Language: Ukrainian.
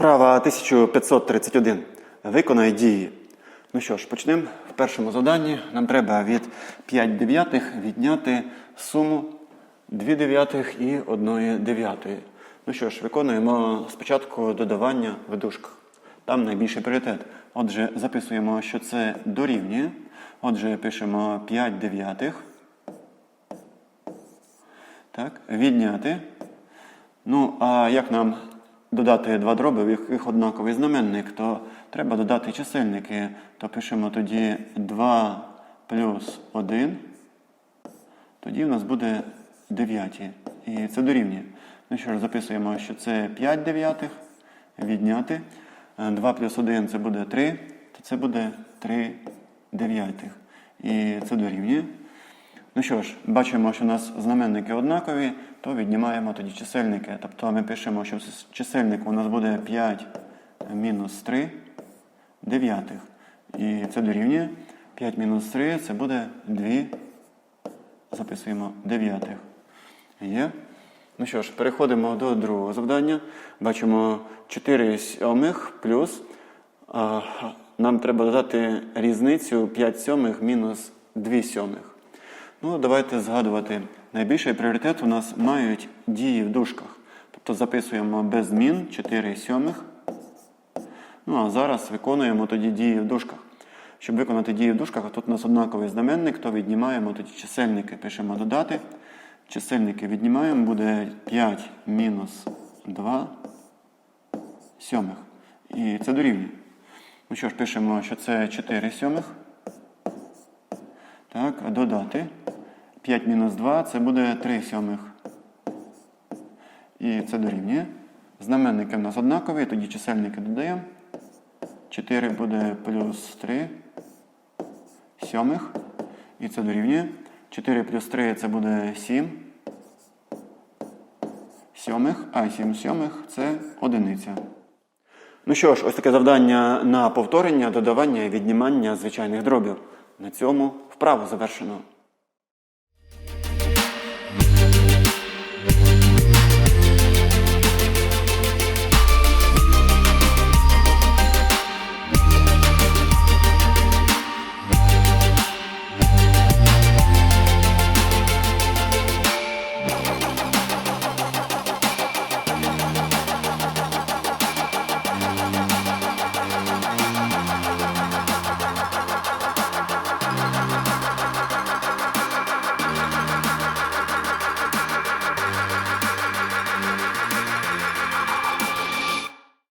Вправа 1531. Виконай дії. Ну що ж, почнемо. В першому завданні нам треба від 5 дев'ятих відняти суму 2 дев'ятих і 1 дев'ятої. Ну що ж, виконуємо спочатку додавання в дужках. Там найбільший пріоритет. Отже, записуємо, що це дорівнює. Отже, пишемо 5 дев'ятих. Так, відняти. Ну, а як нам додати два дроби, в яких однаковий знаменник, то треба додати чисельники. То пишемо тоді 2 плюс 1. Тоді в нас буде 9. І це дорівнює. Ну що ж, записуємо, що це 5 дев'ятих. Відняти. 2 плюс 1 це буде 3, то це буде 3 дев'ятих. І це дорівнює. Ну що ж, бачимо, що у нас знаменники однакові, то віднімаємо тоді чисельники. Тобто ми пишемо, що в чисельнику у нас буде 5 мінус 3 дев'ятих. І це дорівнює. 5 мінус 3 це буде 2. Записуємо дев'ятих. Є. Ну що ж, переходимо до другого завдання. Бачимо 4 сьомих плюс. Нам треба додати різницю 5 сьомих мінус 2 сьомих. Ну, давайте згадувати. Найбільший пріоритет у нас мають дії в дужках. Тобто записуємо без змін 4 сьомих. Ну, а зараз виконуємо тоді дії в дужках. Щоб виконати дії в дужках, а тут у нас однаковий знаменник, то віднімаємо тоді чисельники. Пишемо додати. Чисельники віднімаємо, буде 5 мінус 2 сьомих. І це дорівнює. Ну що ж, пишемо, що це 4 сьомих. Так, додати. 5 мінус 2 це буде 3 сьомих. І це дорівнює. Знаменники в нас однакові, тоді чисельники додаємо. 4 буде плюс 3 сьомих. І це дорівнює. 4 плюс 3 це буде 7 сьомих, а 7 сьомих це одиниця. Ну що ж, ось таке завдання на повторення, додавання і віднімання звичайних дробів. На цьому вправу завершено.